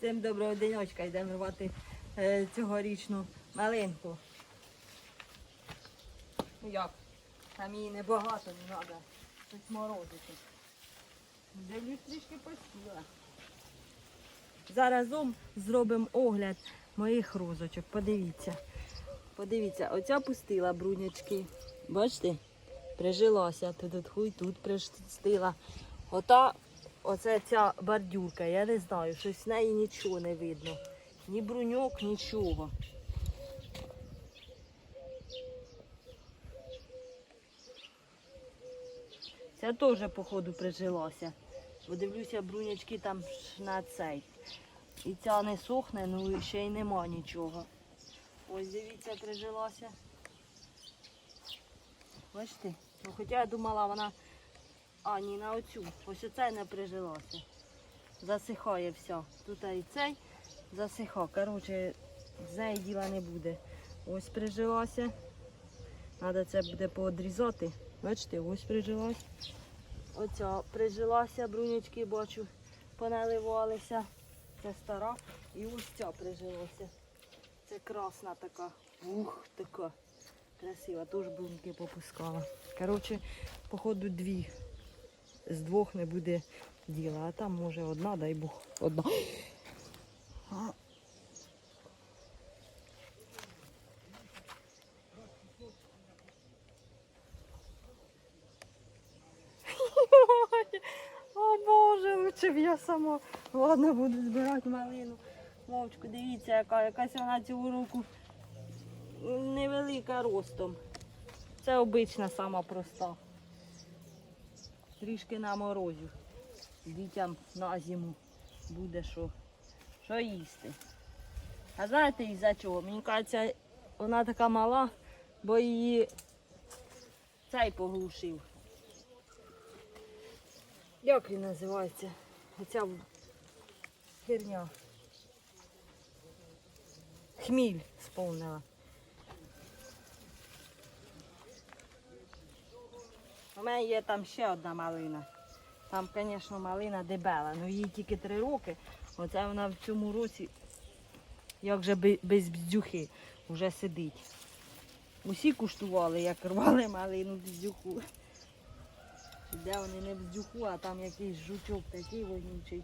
Всім доброго денечка, йдемо рвати е, цьогорічну малинку. Ну як? Там її небагато не треба. Щось морозити. Дивлюсь трішки постіла. Заразом зробимо огляд моїх розочок. Подивіться. Подивіться, оця пустила брунячки. Бачите? Прижилася. Тут хуй тут пристила. Ота, оце ця бордюрка, я не знаю, щось з неї нічого не видно. Ні бруньок, нічого. Ця теж, походу, прижилася. Бо дивлюся, брунячки там на цей. І ця не сохне, ну ще й нема нічого. Ось дивіться, прижилася. Бачите? Ну хоча я думала, вона. А, ні, на оцю. Ось оце не прижилася. Засихає все. Тут і цей засиха. Коротше, з діла не буде. Ось прижилася. Треба це буде поодрізати. Бачите, ось прижилась. Оця прижилася, брунячки бачу, поналивалися. Це стара. І ось ця прижилася. Це красна така. Ух, така. Красива, теж бруньки попускала. Коротше, походу дві. З двох не буде діла. А там може одна, дай Бог. Одна. О Боже, лучше б я сама. Ладно, буду збирати малину. Мовчку, дивіться, яка якась вона цього року невелика ростом. Це обична сама проста. Трішки на морозі. Дітям на зиму буде що, що їсти. А знаєте із-за чого? Мені кажеться, вона така мала, бо її цей поглушив. Як він називається? Оця херня. Хміль сповнила. У мене є там ще одна малина. Там, звісно, малина дебела, але їй тільки три роки. Оце вона в цьому році, як же без бздюхи, вже сидить. Усі куштували, як рвали малину бздюху. Де вони не бздюху, а там якийсь жучок такий вонючий.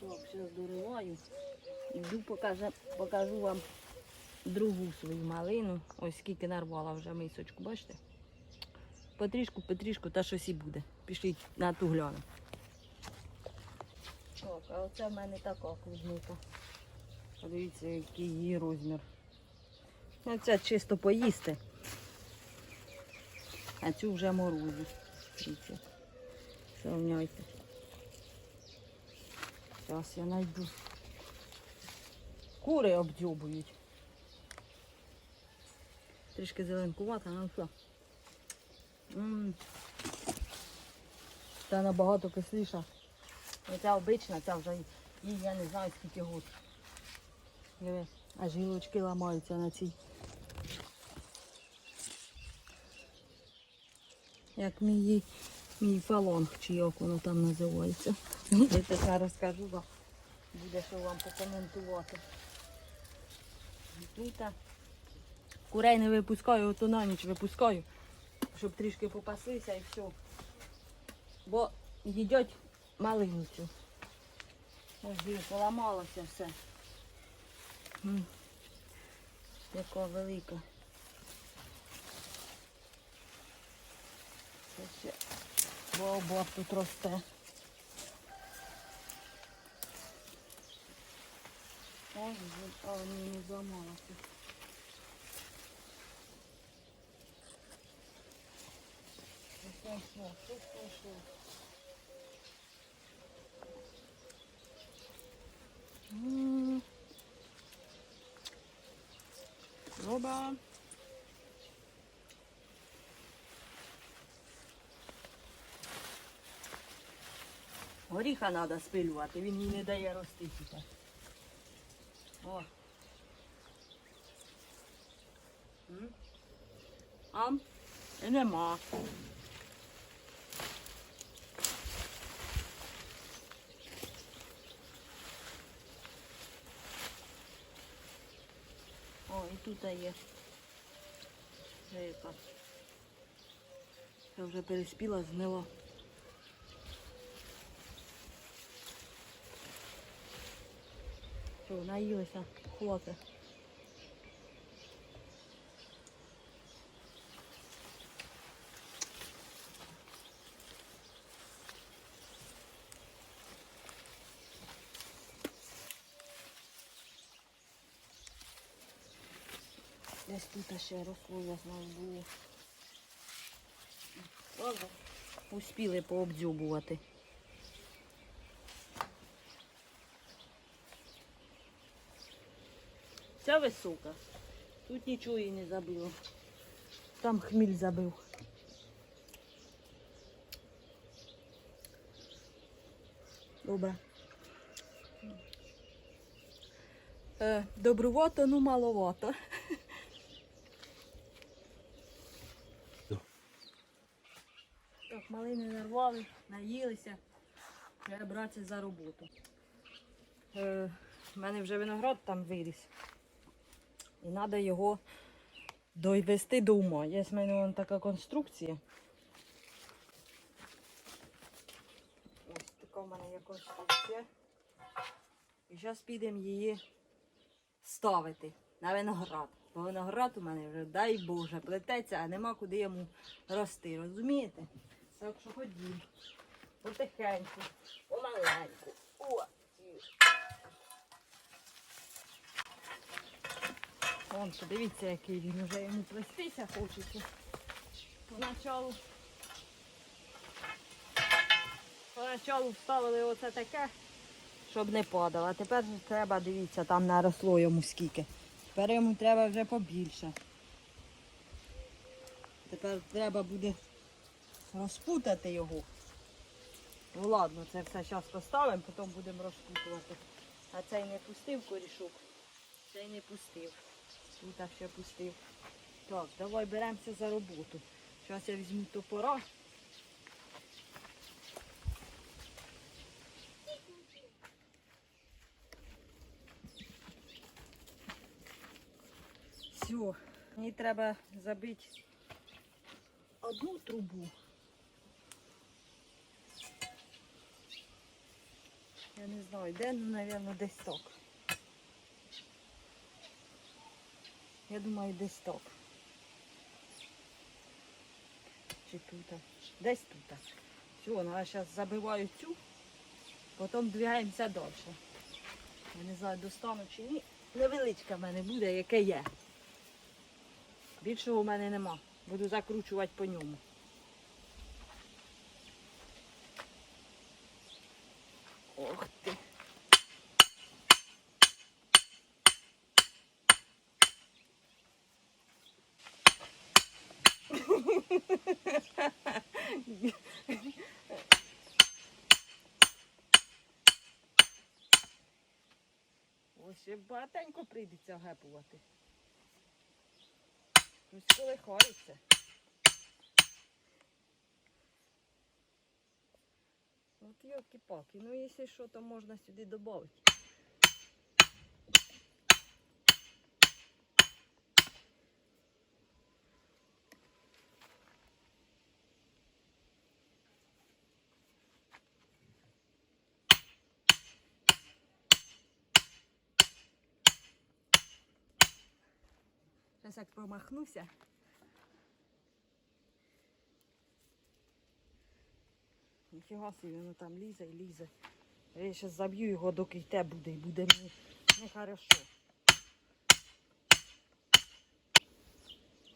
Так, зараз дориваю. Іду покажу, покажу вам другу свою малину. Ось скільки нарвала вже мисочку, бачите? Потрішку, потрішку, та щось і буде. Пішліть на ту гляну. Так, а оце в мене така клубника. Подивіться, який її розмір. Ну, це чисто поїсти. А цю вже морозу. Дивіться. Сравняйте. Зараз я знайду. Кури обдьобують. Трішки зеленкувата, ну що. М. Це набагато кисліша. Оця обична, ця вже їй я не знаю скільки год. Диви, аж гілочки ламаються на цій. Як мій, мій фалонг, чи як воно там називається. Я тепер розкажу вам. Буде що вам покоментувати. Тут курей не випускаю, ото на ніч випускаю, щоб трішки попаслися і все. Бо їдять малиницю. Ось диви, поламалося все. Яка велика. Це ще баобаб тут росте. Ой, а ні, не зламалася. Ось пішло, тут пішло. М. Горіха треба спилювати, він не дає рости. О. М? А? І нема. І тут є. Рибка. Я вже переспіла, знила. Що, наїлися, хлопці. Десь тут ще росло, я знаю, було. Успіли пообдзьобувати. Ця висока. Тут нічого їй не забило. Там хміль забив. Добре. Е, добрувато, ну маловато. Так, малини нарвали, наїлися. Треба братися за роботу. Е, в мене вже виноград там виріс. І треба його довести до ума. Є в мене вон така конструкція. Ось така в мене є конструкція. І зараз підемо її ставити на виноград. Бо виноград у мене вже, дай Боже, плететься, а нема куди йому рости. Розумієте? Так що ходім. Потихеньку, помаленьку. О! Вон, подивіться, який він вже йому плестися хочеться. Поначалу. Поначалу вставили оце таке, щоб не падало. А тепер треба, дивіться, там наросло йому скільки. Тепер йому треба вже побільше. Тепер треба буде розпутати його. Ну ладно, це все зараз поставимо, потім будемо розпутувати. А цей не пустив корішок. Цей не пустив. Тут ще пустив. Так, давай беремося за роботу. Зараз я візьму топора. Все, мені треба забити одну трубу. Я не знаю, де, ну, мабуть, десь так. Я думаю, десь так. Чи тут? Десь тут. Все, ну, я зараз забиваю цю, потім двигаємося далі. Я не знаю, достану чи ні. Невеличка в мене буде, яке є. Більшого в мене нема. Буду закручувати по ньому. Ось ще багатенько прийдеться гепувати. Ось колихається. От йолки-палки. Ну, якщо що, то можна сюди додати. Зараз як промахнуся. Ніфіга собі, воно там лізе і лізе. Я зараз заб'ю його, доки йте буде, і буде мені нехорошо.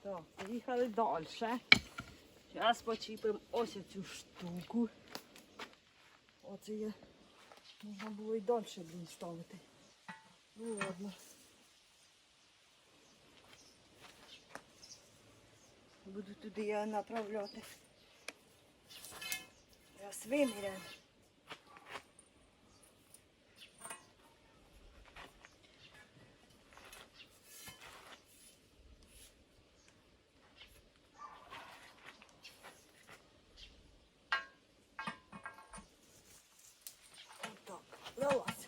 Так, поїхали далі. Зараз почіпимо ось цю штуку. Оце є. Можна було і далі ставити. Ну ладно. Буду туди я направляти. Зараз виміряємо. Отак, вилазь.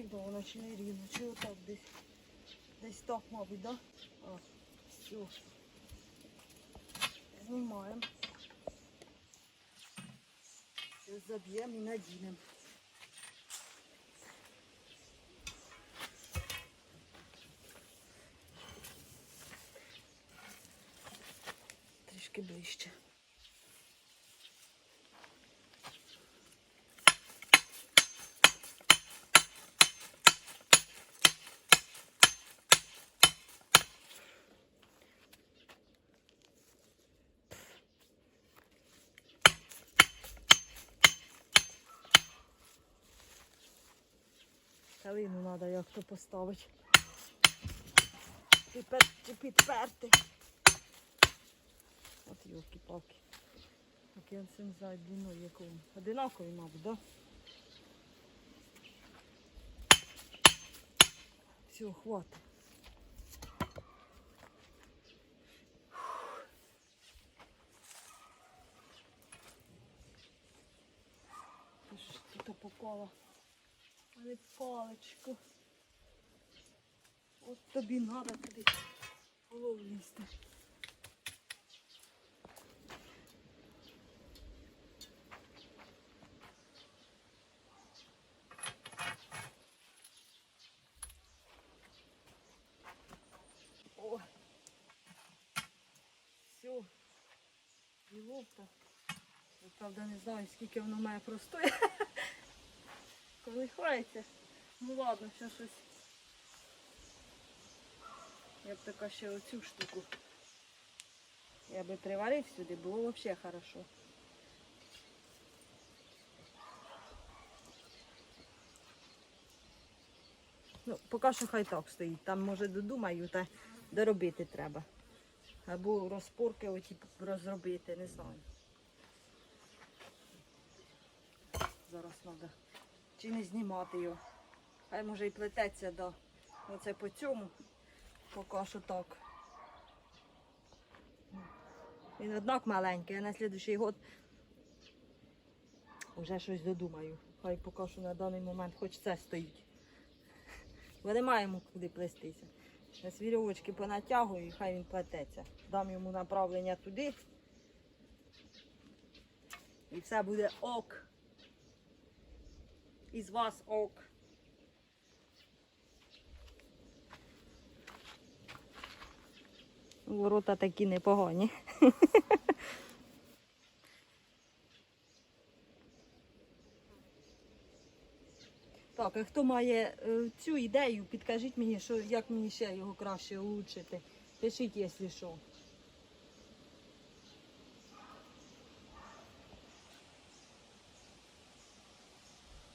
Рівно воно чи не рівно, чи отак десь. Десь так, мабуть, да? А, все. Знімаємо. Заб'ємо і надінемо. Трішки ближче. Калину треба як то поставити. Підпер, чи підперти. От йолки-палки. Так я не знаю длиною якою. Одинакові, мабуть, да? Все, хватить. Ти ж тут попала. А не паличку. От тобі треба туди голову лізти. О. Все. Біловка. Я, правда, не знаю, скільки воно має простояти. Коли. Ну ладно, ще щось. Я б така ще оцю штуку. Я би приварив сюди, було взагалі хорошо. Ну, поки що хай так стоїть. Там може додумаю, та доробити треба. Або розпорки оті розробити, не знаю. Зараз треба. Чи не знімати його. Хай може і плететься до оце по цьому. Поки що так. Він однак маленький, а на наступний год вже щось додумаю. Хай поки що на даний момент хоч це стоїть. Бо немає йому куди плестися. Зараз вірьовочки понатягую і хай він плететься. Дам йому направлення туди. І все буде ок. Із вас ок. Ворота такі непогані. Так, а хто має е, цю ідею, підкажіть мені, що, як мені ще його краще улучшити. Пишіть, якщо що.